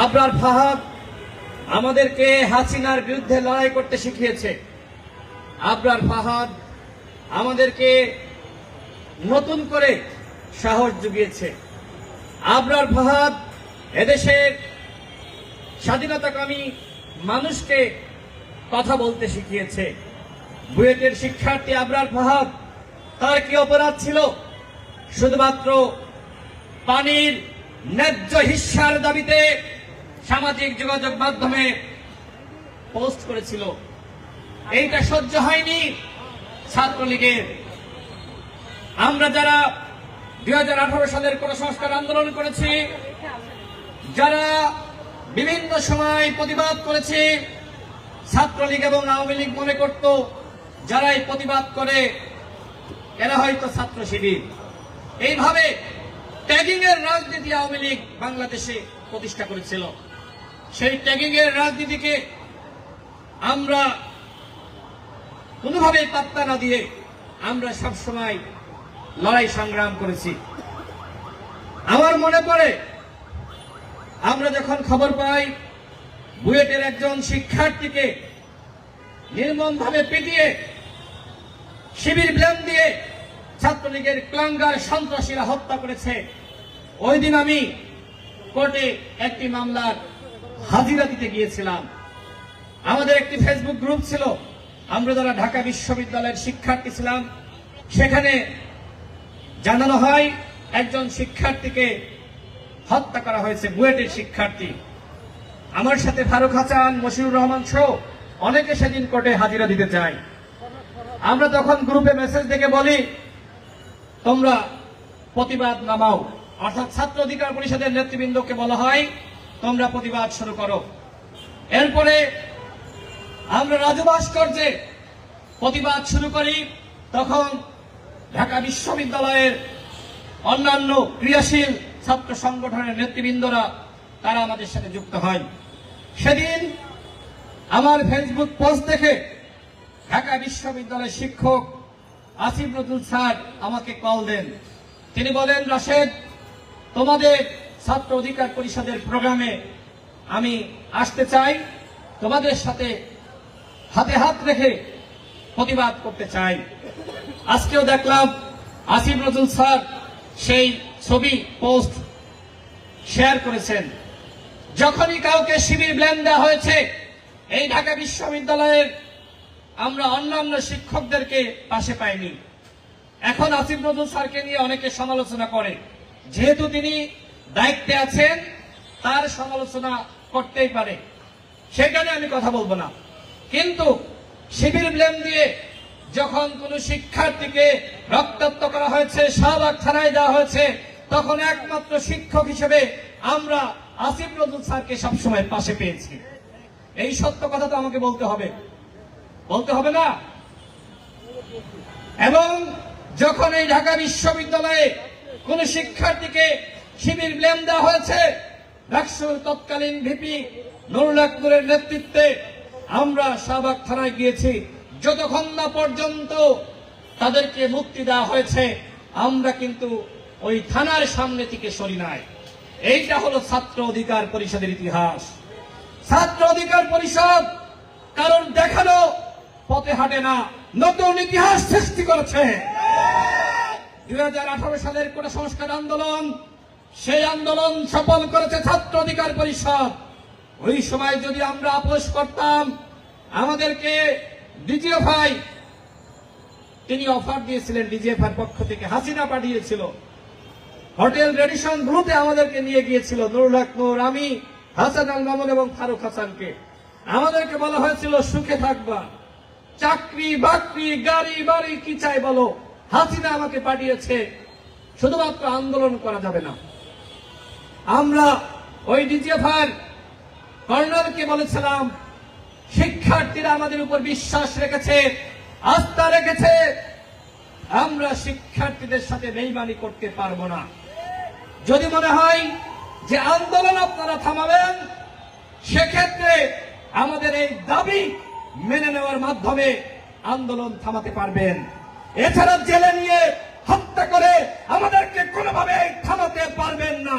আবরার ফাহাদ আমাদেরকে হাসিনার বিরুদ্ধে লড়াই করতে শিখিয়েছে। আবরার ফাহাদ আমাদেরকে নতুন করে সাহস জুগিয়েছে। আবরার ফাহাদ এদেশের স্বাধীনতাকামী মানুষকে কথা বলতে শিখিয়েছে। বুয়েটের শিক্ষার্থী আবরার ফাহাদ, তার কি অপরাধ ছিল? শুধুমাত্র পানির ন্যায্য হিস্সার দাবিতে সামাজিক যোগাযোগ মাধ্যমে পোস্ট করেছিল। এইটা সহ্য হয়নি ছাত্রলীগের। আমরা যারা দুই হাজার আঠারো সালের কোন সংস্কার আন্দোলন করেছি, যারা বিভিন্ন সময় প্রতিবাদ করেছি, ছাত্রলীগ এবং আওয়ামী লীগ মনে করত যারা এই প্রতিবাদ করে, এরা হয়তো ছাত্র শিবির। এইভাবে ট্যাগিং এর রাজনীতি আওয়ামী লীগ বাংলাদেশে প্রতিষ্ঠা করেছিল। সেই ট্যাগিং এর রাজনীতিকে আমরা কোনোভাবেই পাত্তা না দিয়ে আমরা সবসময় লড়াই সংগ্রাম করেছি। আমার মনে পড়ে, আমরা যখন খবর পাই, বুয়েটের একজন শিক্ষার্থীকে নির্মমভাবে পিটিয়ে, শিবির ব্লেম দিয়ে ছাত্রলীগের ক্লাঙ্গার সন্ত্রাসীরা হত্যা করেছে, ওই দিন আমি কোর্টে একটি মামলার হাজিরা দিতে গিয়েছিলাম। আমাদের একটি ফেসবুক গ্রুপ ছিল। আমরা যারা ঢাকা বিশ্ববিদ্যালয়ের শিক্ষার্থী ছিলাম, সেখানে জানানো হয়, একজন শিক্ষার্থীকে হত্যা করা হয়েছে, বুয়েটের শিক্ষার্থী। আমার সাথে ফারুক হাসান, মশিউর রহমান সহ অনেকে সেদিন কোর্টে হাজিরা দিতে চায়। আমরা তখন গ্রুপে মেসেজ দেখে বলি, তোমরা প্রতিবাদ নামাও। অর্থাৎ ছাত্র অধিকার পরিষদের নেতৃবৃন্দকে বলা হয় তোমরা প্রতিবাদ শুরু করো। এরপরে আমরা রাজু ভাস্কর্যে প্রতিবাদ শুরু করি। তখন ঢাকা বিশ্ববিদ্যালয়ের অন্যান্য ক্রিয়াশীল ছাত্র সংগঠনের নেতৃবৃন্দরা, তারা আমাদের সাথে যুক্ত হয়। সেদিন আমার ফেসবুক পোস্ট দেখে ঢাকা বিশ্ববিদ্যালয়ের শিক্ষক আসিফ নজরুল স্যার আমাকে কল দেন। তিনি বলেন, রাশেদ, তোমাদের ছাত্র অধিকার পরিষদের প্রোগ্রামে আমি আসতে চাই। তোমাদের সাথে হাতে হাত রেখে প্রতিবাদ করতে চাই। আজকেও দেখলাম আসিফ নজরুল স্যার সেই ছবি পোস্ট শেয়ার করেছেন। যখনই কাউকে শিবির ব্লেম দেওয়া হয়েছে, এই ঢাকা বিশ্ববিদ্যালয়ের আমরা অন্যান্য শিক্ষকদেরকে পাশে পাইনি। এখন আসিফ নজরুল স্যারকে নিয়ে অনেকে সমালোচনা করে। যেহেতু তিনি দায়িত্বে আছেন, তার সমালোচনা করতেই পারে। সেখানে আমি কথা বলব না। কিন্তু শিবির ব্লেম দিয়ে যখন কোন শিক্ষার্থীকে রক্তাক্ত করা হয়েছে, শাহবাগ থানায় দেওয়া হয়েছে, তখন একমাত্র শিক্ষক হিসেবে আমরা আসিফ নজরুল স্যারকে সবসময় পাশে পেয়েছি। এই সত্য কথা তো আমাকে বলতে হবে। বলতে হবে না? এবং যখন এই ঢাকা বিশ্ববিদ্যালয়ে কোন শিক্ষার্থীকে শিবির ব্লেম দেওয়া হয়েছে। ডাকসুর তৎকালীন ভিপি নুরুল নেতৃত্বে আমরা শাহবাগ থানায় গিয়েছি। যতক্ষণ না পর্যন্ত তাদেরকে মুক্তি দেওয়া হয়েছে, আমরা কিন্তু ওই থানার সামনে থেকে সরি নাই। এইটা হলো ছাত্র অধিকার পরিষদের ইতিহাস। ছাত্র অধিকার পরিষদ কারণ দেখানো পথে হাঁটে না, নতুন ইতিহাস সৃষ্টি করেছে। দু হাজার আঠারো সালের কোন সংস্কার আন্দোলন সেই আন্দোলন সফল করেছে ছাত্র অধিকার পরিষদ। ওই সময় যদি আমরা আপোষ করতাম, আমাদেরকে দ্বিতীয় ভাই তিনি অফার দিয়েছিলেন ডিজিএফআর পক্ষ থেকে। হাসিনা পাঠিয়েছিল। হোটেল রেডিশন গ্রুপে আমাদেরকে নিয়ে গিয়েছিল। নুরুল হক নূর, আমি, হাসান আল মামুন এবং ফারুক হাসানকে। আমাদেরকে বলা হয়েছিল, সুখে থাকবা। চাকরি, বাকরি, গাড়ি, বাড়ি, কি চাই বলো? হাসিনা আমাকে পাঠিয়েছে। শুধুমাত্র আন্দোলন করা যাবে না। আমরা ওই ডিজিএফআর কর্নারকে বলেছিলাম, শিক্ষার্থীরা আমাদের উপর বিশ্বাস রেখেছে, আস্থা রেখেছে, আমরা শিক্ষার্থীদের সাথে বেইমানি করতে পারব না। যদি মনে হয় যে আন্দোলন আপনারা থামাবেন, সেক্ষেত্রে আমাদের এই দাবি মেনে নেওয়ার মাধ্যমে আন্দোলন থামাতে পারবেন। এছাড়া জেলে নিয়ে হত্যা করে আমাদেরকে কোনোভাবে থামাতে পারবেন না।